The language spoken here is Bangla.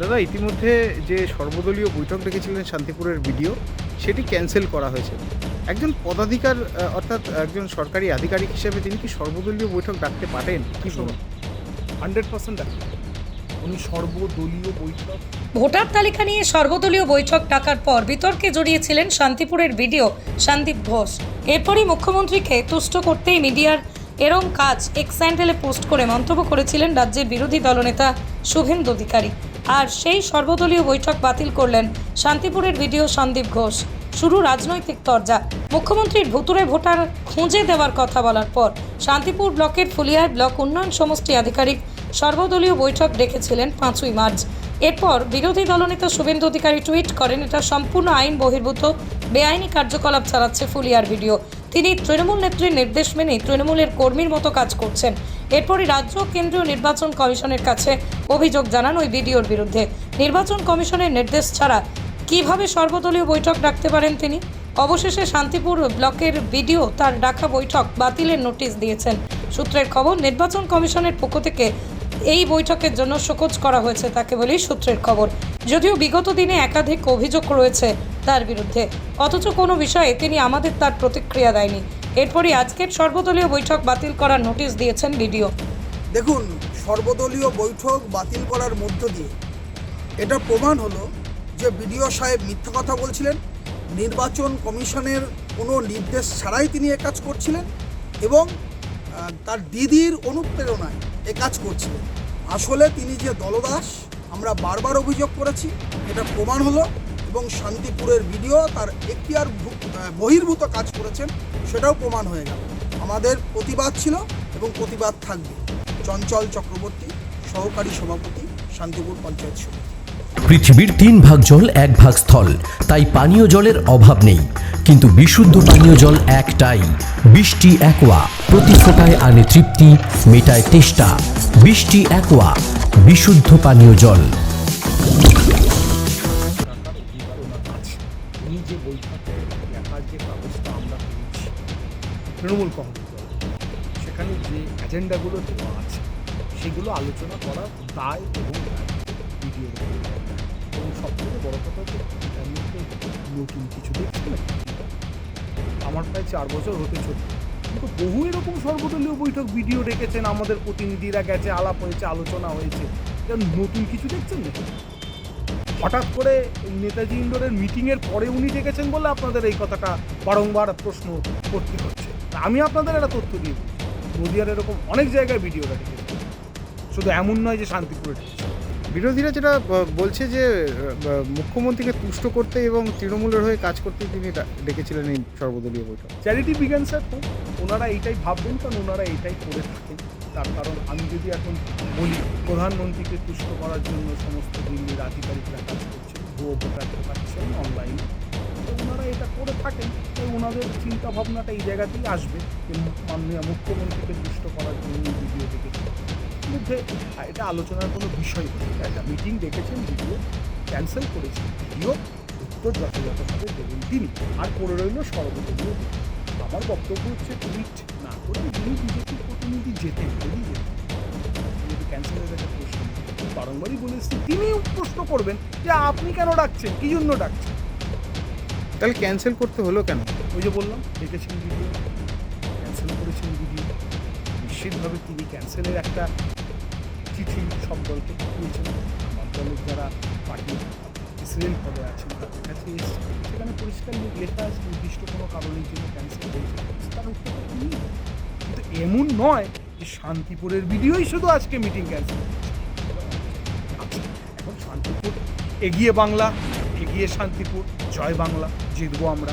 দাদা ইতিমধ্যে যে সর্বদলীয় বৈঠক ডেকেছিলেন শান্তিপুরের ভিডিও সেটি ক্যান্সেল করা হয়েছে। একজন পদাধিকার অর্থাৎ একজন সরকারি আধিকারিক হিসেবে তিনি কি সর্বদলীয় বৈঠক ডাকতে পারেন? কি শোনো হান্ড্রেড পার্সেন্ট উনি সর্বদলীয় বৈঠক ভোটার তালিকা নিয়ে সর্বদলীয় বৈঠক ডাকার পর বিতর্কে জড়িয়েছিলেন শান্তিপুরের ভিডিও সন্দীপ ঘোষ। এরপরই মুখ্যমন্ত্রীকে তুষ্ট করতেই মিডিয়ার এরম কাজ এক্স স্যান্ডেলে পোস্ট করে মন্তব্য করেছিলেন রাজ্যের বিরোধী দলনেতা শুভেন্দু অধিকারী। আর সেই সর্বদলীয় বৈঠক বাতিল করলেন শান্তিপুরের ভিডিও সন্দীপ ঘোষ। শুরু রাজনৈতিক তরজা। মুখ্যমন্ত্রীর ভুতুরে ভোটার খুঁজে দেওয়ার কথা বলার পর শান্তিপুর ব্লকের ফুলিয়ার ব্লক উন্নয়ন সমষ্টি আধিকারিক সর্বদলীয় বৈঠক ডেকেছিলেন পাঁচই মার্চ। এরপর বিরোধী দলনেতা শুভেন্দু অধিকারী টুইট করেন, এটা সম্পূর্ণ আইন বহির্ভূত, বেআইনি কার্যকলাপ চালাচ্ছে ফুলিয়ার ভিডিও তিনি তৃণমূল নেত্রীর নির্দেশ মেনে তৃণমূলের কর্মীর মতো কাজ করছেন। এরপরই রাজ্য কেন্দ্রীয় নির্বাচন কমিশনের কাছে অভিযোগ জানান ওই বিডিওর বিরুদ্ধে। নির্বাচন কমিশনের নির্দেশ ছাড়া কীভাবে সর্বদলীয় বৈঠক ডাকতে পারেন তিনি? অবশেষে শান্তিপুর ব্লকের বিডিও তার ডাকা বৈঠক বাতিলের নোটিশ দিয়েছেন। সূত্রের খবর, নির্বাচন কমিশনের পক্ষ থেকে এই বৈঠকের জন্য শোকজ করা হয়েছে তাকে বলেই সূত্রের খবর। যদিও বিগত দিনে একাধিক অভিযোগ রয়েছে তার বিরুদ্ধে। অথচ কোনো বিষয়ে তিনি আমাদের তার প্রতিক্রিয়া দেয়নি। এরপরই আজকের সর্বদলীয় বৈঠক বাতিল করার নোটিশ দিয়েছেন ভিডিও দেখুন, সর্বদলীয় বৈঠক বাতিল করার মধ্য দিয়ে এটা প্রমাণ হলো যে বিডিও সাহেব মিথ্যা কথা বলছিলেন, নির্বাচন কমিশনের কোনো নির্দেশ ছাড়াই তিনি কাজ করছিলেন এবং তার দিদির অনুপ্রেরণায় কাজ করছিলেন। আসলে তিনি যে দলদাস, আমরা বারবার অভিযোগ করেছি, এটা প্রমাণ হলো এবং শান্তিপুরের ভিডিও তার এখতিয়ার বহির্ভূত কাজ করেছেন, সেটাও প্রমাণ হয়ে গেল। আমাদের প্রতিবাদ ছিল এবং প্রতিবাদ থাকবে। চঞ্চল চক্রবর্তী, সহকারী সভাপতি, শান্তিপুর পঞ্চায়েত সমিতি। পৃথিবীর তিন ভাগ জল, এক ভাগ স্থল। তাই পানীয় জলের অভাব নেই। কিন্তু বিশুদ্ধ পানীয় জল একটাই। বৃষ্টি, একোয়া। প্রতি ফোটায় আনে তৃপ্তি, মেটায় তেষ্টা। বৃষ্টি, একোয়া। বিশুদ্ধ পানীয় জল। যে বৈঠকে দেখার যে কাগজটা আমরা পেয়েছি তৃণমূল কংগ্রেস সেখানে যে এজেন্ডাগুলো দেওয়া আছে, সেগুলো আলোচনা করার দায় এবং ভিডিও এবং সবথেকে বড় কথা হচ্ছে নতুন কিছু দেখছি না আমার প্রায় চার বছর হতে চলছে। কিন্তু বহু এরকম সর্বদলীয় বৈঠক ভিডিও ডেকেছেন, আমাদের প্রতিনিধিরা গেছে, আলাপ হয়েছে, আলোচনা হয়েছে। নতুন কিছু দেখছেন নাকি? হঠাৎ করে নেতাজি ইন্ডোরের মিটিংয়ের পরে উনি ডেকেছেন বলে আপনাদের এই কথাটা বারংবার প্রশ্ন করতে হচ্ছে। আমি আপনাদের একটা তথ্য দিয়ে দিই। নদিয়ার এরকম অনেক জায়গায় ভিডিওটা ডেকেছে শুধু এমন নয় যে শান্তিপুরে বিরোধীরা যেটা বলছে যে মুখ্যমন্ত্রীকে তুষ্ট করতে এবং তৃণমূলের হয়ে কাজ করতে তিনি ডেকেছিলেন এই সর্বদলীয় বৈঠক। চ্যারিটি বিজ্ঞান স্যার তো। ওনারা এইটাই ভাববেন কারণ ওনারা এইটাই করে থাকেন। তার কারণ আমি যদি এখন বলি, প্রধানমন্ত্রীকে তুষ্ট করার জন্য সমস্ত দিল্লির আধিকারিকরা কাজ করছেন, ভুয়ো ভোটার ঢোকাচ্ছেন অনলাইনে তো ওনারা এটা করে থাকেন তাই ওনাদের চিন্তা ভাবনাটা এই জায়গাতেই আসবে মাননীয় মুখ্যমন্ত্রীকে তুষ্ট করার জন্য ভিডিও দেখেছেন। মধ্যে এটা আলোচনার কোনো বিষয় হচ্ছে একটা মিটিং ডেকেছেন ভিডিও ক্যান্সেল করেছেন। ভিডিও উত্তর যথাযথভাবে দেবেন তিনি। আর করে রইল সর্বদলীয়। আমার বক্তব্য হচ্ছে টুইট না করে যিনি বিজেপির প্রতিনিধি যেতেন যদি যেতেন একটা প্রশ্ন বারংবারই বলে এসেছি তিনিও প্রশ্ন করবেন যে আপনি কেন ডাকছেন কি জন্য ডাকছেন? তাহলে ক্যান্সেল করতে হলো কেন? ওই যে বললাম দেখেছেন ভিডিও ক্যান্সেল করেছেন ভিডিও নিশ্চিতভাবে তিনি ক্যান্সেলের একটা চিঠি সব দলকে পাঠিয়েছেন আমার দলের যারা পার্টি হবে আছে তাদের কাছে সেখানে পরিষ্কার লেখা আছে, নির্দিষ্ট কোনো কারণের জন্য ক্যান্সেল হয়েছে। তার উত্তরটা তিনি কিন্তু এমন নয় যে শান্তিপুরের ভিডিওই শুধু আজকে মিটিং ক্যান্সেল আচ্ছা এখন শান্তিপুর, এগিয়ে বাংলা, এগিয়ে শান্তিপুর, জয় বাংলা, জিতবো আমরা।